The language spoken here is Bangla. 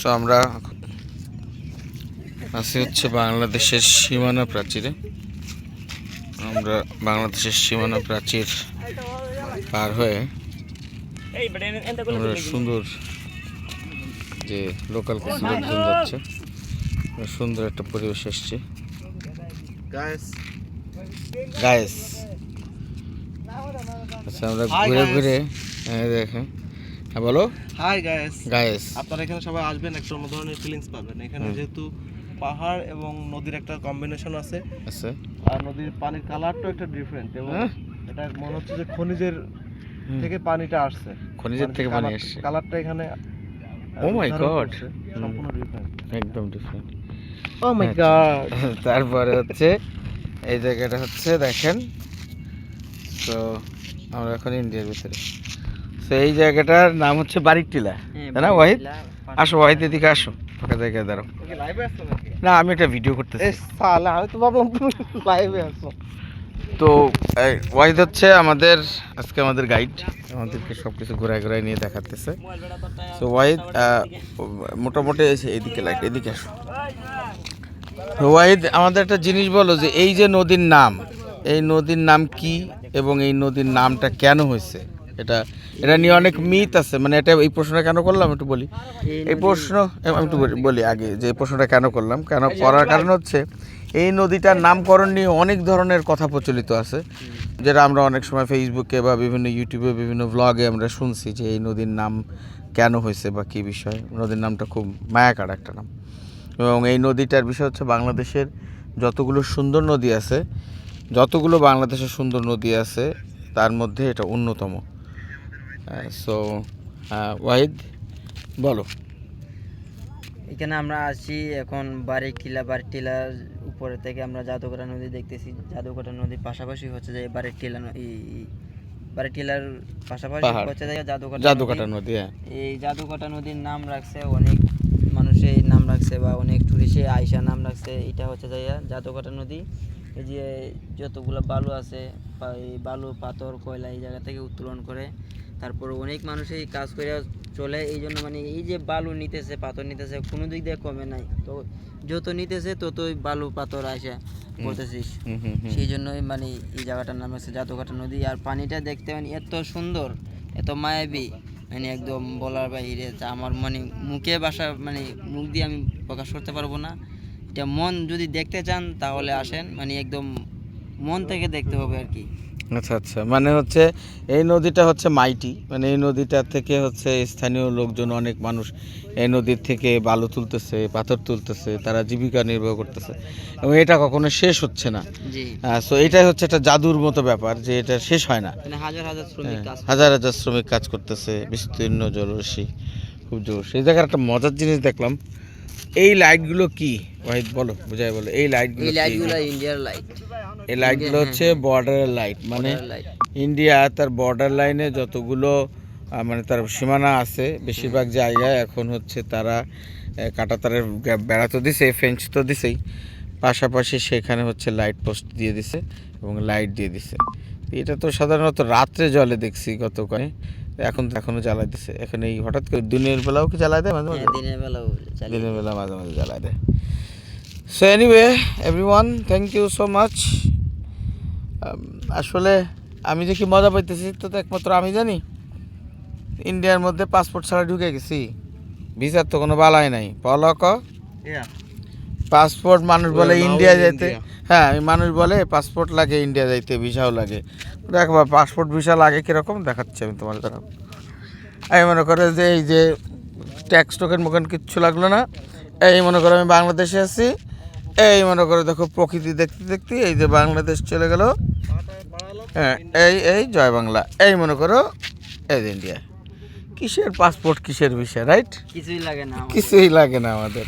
তো আমরা আছি হচ্ছে বাংলাদেশের সীমানা প্রাচীরে। আমরা বাংলাদেশের সীমানা প্রাচীর পার হয়ে আমরা সুন্দর যে লোকাল কিছু লোকজন যাচ্ছে সুন্দর একটা পরিবেশ এসছে। গায়েস আচ্ছা আমরা ঘুরে ঘুরে এই দেখেন। হ্যাঁ বলো। হাই গাইস গায়েস আপনারা এখানে সবাই আসবেন একটা অন্য ধরনের ফিলিংস পাবেন। এখানে যেহেতু পাহাড় এবং নদীর একটা কম্বিনেশন আছে আছে। আর নদীর পানির কালারটাও একটা ডিফারেন্ট এবং হ্যাঁ? এটা মনে হচ্ছে যে খনিজের থেকে পানিটা আসছে। খনিজের থেকে পানি আসছে। কালারটা এখানে Oh my God. সম্পূর্ণ ডিফারেন্ট একদম ডিফারেন্ট ও মাই আচ্ছা। গড তারপরে হচ্ছে এই জায়গাটা হচ্ছে দেখেন। তো আমরা এখন ইন্ডিয়ার ভিতরে। তো এই জায়গাটার নাম হচ্ছে বারিক টিলা তাই না ওয়াহিদ? আসো ওয়াহিদ এদিকে আসো ফাঁকা জায়গায় দাঁড়াও। না আমি একটা ভিডিও করতেছি। আমি তো ভাবলাম লাইভে তো এই ওয়াহিদ হচ্ছে আমাদের আজকে আমাদের গাইড আমাদেরকে সব কিছু ঘোরায় ঘোরায় নিয়ে দেখাতেছে। তো ওয়াহিদ মোটামুটি এসে এদিকে লাইট এদিকে আসো। তো ওয়াহিদ আমাদের একটা জিনিস বলো যে এই যে নদীর নাম এই নদীর নাম কি এবং এই নদীর নামটা কেন হয়েছে? এটা এটা নিয়ে অনেক মিথ আছে। মানে এটা এই প্রশ্নটা কেন করলাম একটু বলি? এই প্রশ্ন আমি একটু বলি- আগে যে এই প্রশ্নটা কেন করলাম। কেন করার কারণ হচ্ছে এই নদীটার নামকরণ নিয়ে অনেক ধরনের কথা প্রচলিত আছে। যেটা আমরা অনেক সময় ফেসবুকে বা বিভিন্ন ইউটিউবে বিভিন্ন ব্লগে আমরা শুনছি যে এই নদীর নাম কেন হয়েছে বা কী বিষয়। নদীর নামটা খুব মায়াকার একটা নাম। এবং এই নদীটার বিষয় হচ্ছে বাংলাদেশের যতগুলো সুন্দর নদী আছে যতগুলো বাংলাদেশের সুন্দর নদী আছে তার মধ্যে এটা অন্যতম। সো ওয়াহিদ বলো। এখানে আমরা আসি এখন বাড়ি টিলা বাড়ি টিলার উপরে থেকে আমরা জাদুকরা নদী দেখতেছি। জাদুকরা নদীর পাশাপাশি হচ্ছে যে বাড়ির টিলা বাড়ি টিলার পাশাপাশি হচ্ছে যে জাদুকাটা নদী। হ্যাঁ। এই জাদুকাটা নদীর নাম রাখছে অনেক মানুষে এই নাম রাখছে বা অনেক টুরিস্টে আয়সা নাম রাখছে। এটা হচ্ছে যে জাদুকাটা নদী। এই যে যতগুলো বালু আছে বা এই বালু পাথর কয়লা এই জায়গা থেকে উত্তোলন করে তারপর অনেক মানুষ এই কাজ করে চলে এই জন্য মানে এই যে বালু নিতেছে পাথর নিতেছে কোনো দিক দিয়ে কমে নাই। তো যত নিতেছে ততই বালু পাথর আসে হুম। সেই জন্যই মানে এই জায়গাটার নাম হচ্ছে জাদুঘাটা নদী। আর পানিটা দেখতে মানে এত সুন্দর এত মায়াবী মানে একদম বলার বাইরে যা আমার মানে মুখে বাসা মানে মুখ দিয়ে আমি প্রকাশ করতে পারব না। এটা মন যদি দেখতে চান তাহলে আসেন মানে একদম মন থেকে দেখতে হবে আর কি। আচ্ছা আচ্ছা। মানে হচ্ছে এই নদীটা হচ্ছে মাইটি। মানে এই নদীটা থেকে হচ্ছে স্থানীয় লোকজন অনেক মানুষ এই নদীর থেকে বালু তুলতেছে পাথর তুলতেছে তারা জীবিকা নির্বাহ করতেছে। এবং এটা কখনো শেষ হচ্ছে না। সো এটাই হচ্ছে একটা জাদুর মতো ব্যাপার যে এটা শেষ হয় না। মানে হাজার হাজার শ্রমিক কাজ হ্যাঁ, হাজার হাজার শ্রমিক কাজ করতেছে বিস্তীর্ণ জলরাশি খুব জোর সেই জায়গার একটা মজার জিনিস দেখলাম। এই লাইটগুলো কি? ওয়াহিদ বলো বুঝাই বলো। এই? লাইটগুলো ইন্ডিয়ার লাইট এই লাইটগুলো হচ্ছে বর্ডারের লাইট মানে ইন্ডিয়া তার বর্ডার লাইনে যতগুলো মানে তার সীমানা আছে বেশিরভাগ জায়গায় এখন হচ্ছে তারা কাটাতারের বেড়া তো দিছে ফেঞ্চ তো দিছেই। পাশাপাশি সেখানে হচ্ছে লাইট পোস্ট দিয়ে দিছে এবং লাইট দিয়ে দিছে। এটা তো সাধারণত রাত্রে জলে দেখছি গতকালে। এখন তো এখনও জ্বালাই দিছে। এখন এই হঠাৎ করে দিনের বেলাও কি জ্বালাই দেয় মাঝে মাঝে? হ্যাঁ, দিনের বেলাও দিনের বেলা মাঝে মাঝে জ্বালায় দেয়। So anyway everyone thank you so much আসলে আমি যে কি মজা পাইতেছি তো তো একমাত্র আমি জানি। ইন্ডিয়ার মধ্যে পাসপোর্ট ছাড়া ঢুকে গেছি। ভিসার তো কোনো বালাই নাই। পলক পাসপোর্ট মানুষ বলে ইন্ডিয়া যাইতে হ্যাঁ মানুষ বলে পাসপোর্ট লাগে ইন্ডিয়া যাইতে ভিসাও লাগে। দেখো পাসপোর্ট ভিসা লাগে কীরকম দেখাচ্ছি আমি তোমার দ্বারা আমি মনে করে যে এই যে ট্যাক্স টোকেন মোকেন কিচ্ছু লাগল না। এই মনে করো আমি বাংলাদেশে আছি। এই মনে করো দেখো প্রকৃতি দেখতে দেখতে এই যে বাংলাদেশ চলে গেল। হ্যাঁ এই এই জয় বাংলা এই মনে করো এই ইন্ডিয়া কিসের পাসপোর্ট কিসের বিষয় রাইট কিছুই লাগে না কিছুই লাগে না আমাদের।